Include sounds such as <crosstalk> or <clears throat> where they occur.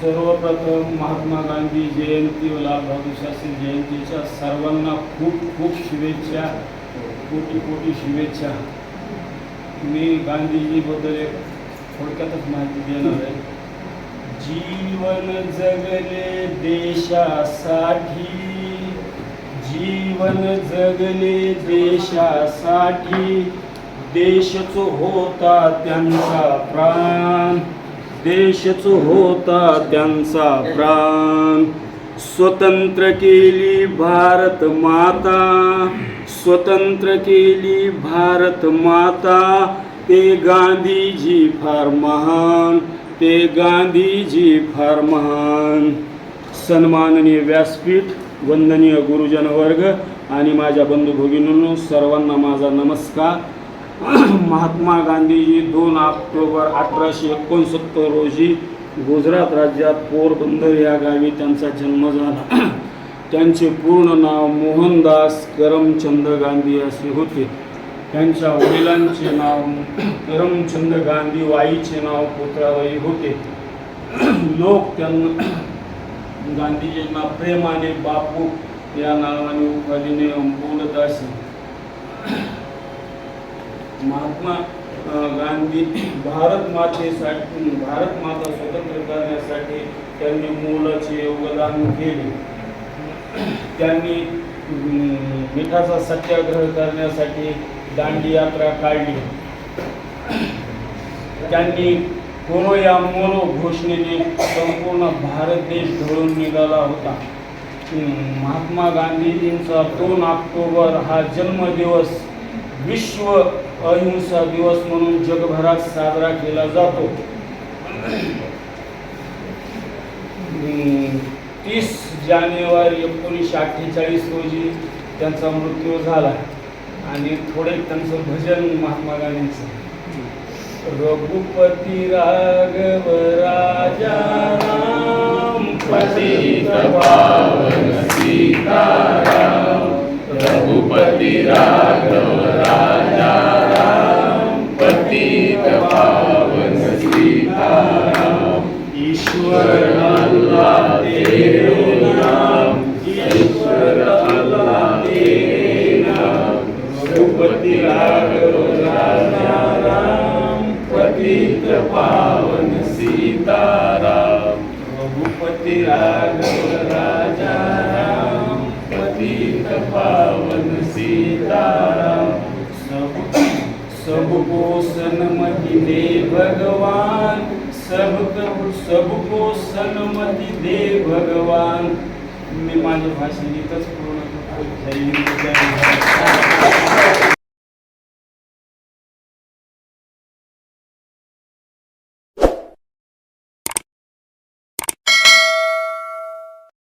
सर्वप्रथम महात्मा गांधी जयंती व लाल बहादूर शास्त्री जयंतीच्या सर्वांना खूप खूप शुभेच्छा. कोटी कोटी शुभेच्छा. मी गांधीजीबद्दल एक थोडक्यातच माहिती देणार आहे. जीवन जगले देशासाठी जीवन जगले देशासाठी देशच होता त्यांचा प्राण. देशच होता त्यांचा प्राण. स्वतंत्र केली भारत माता. स्वतंत्र केली भारत माता. ते गांधीजी फार महान. ते गांधीजी फार महान. सन्माननीय व्यासपीठ वंदनीय गुरुजन वर्ग आणि माझ्या बंधू भगिनींनो सर्वांना माझा नमस्कार. <clears throat> महात्मा गांधीजी दोन ऑक्टोबर अठराशे एकोणसत्तर रोजी गुजरात राज्यात पोरबंदर या गावी त्यांचा जन्म झाला. <clears throat> त्यांचे पूर्ण नाव मोहनदास करमचंद गांधी असे होते. त्यांच्या वडिलांचे नाव करमचंद गांधी वाईचे नाव पुत्राबाई होते. <clears throat> लोक त्यांना गांधीजींना प्रेमाने बापू या नावाने उपाधीने बोलत असे महात्मा गांधी भारत मातेसाठी भारत माता स्वतंत्र करण्यासाठी त्यांनी मोलाचे योगदान केले. त्यांनी मिठाचा सत्याग्रह करण्यासाठी दांडी यात्रा काढली. त्यांनी कोनो या मोरो घोषणेने संपूर्ण भारत देश ढळून निघाला होता. महात्मा गांधीजींचा दोन ऑक्टोबर हा जन्मदिवस विश्व अहिंसा दिवस म्हणून जगभरात साजरा केला जातो. तीस जानेवारी एकोणीसशे अठ्ठेचाळीस रोजी त्यांचा मृत्यू झाला आणि थोडे त्यांचं भजन महात्मा गांधींचं. रघुपती राघव राजा राम पतित पावन सीताराम रघुपति राघव पावन सीताराम रघुपति राघव राजा राम पतित पावन सीताराम सब सबको सन्मति दे भगवान सबको सबको सन्मति दे भगवान. मी माझ्या भाषण इथंच पूर्ण जय हिंद,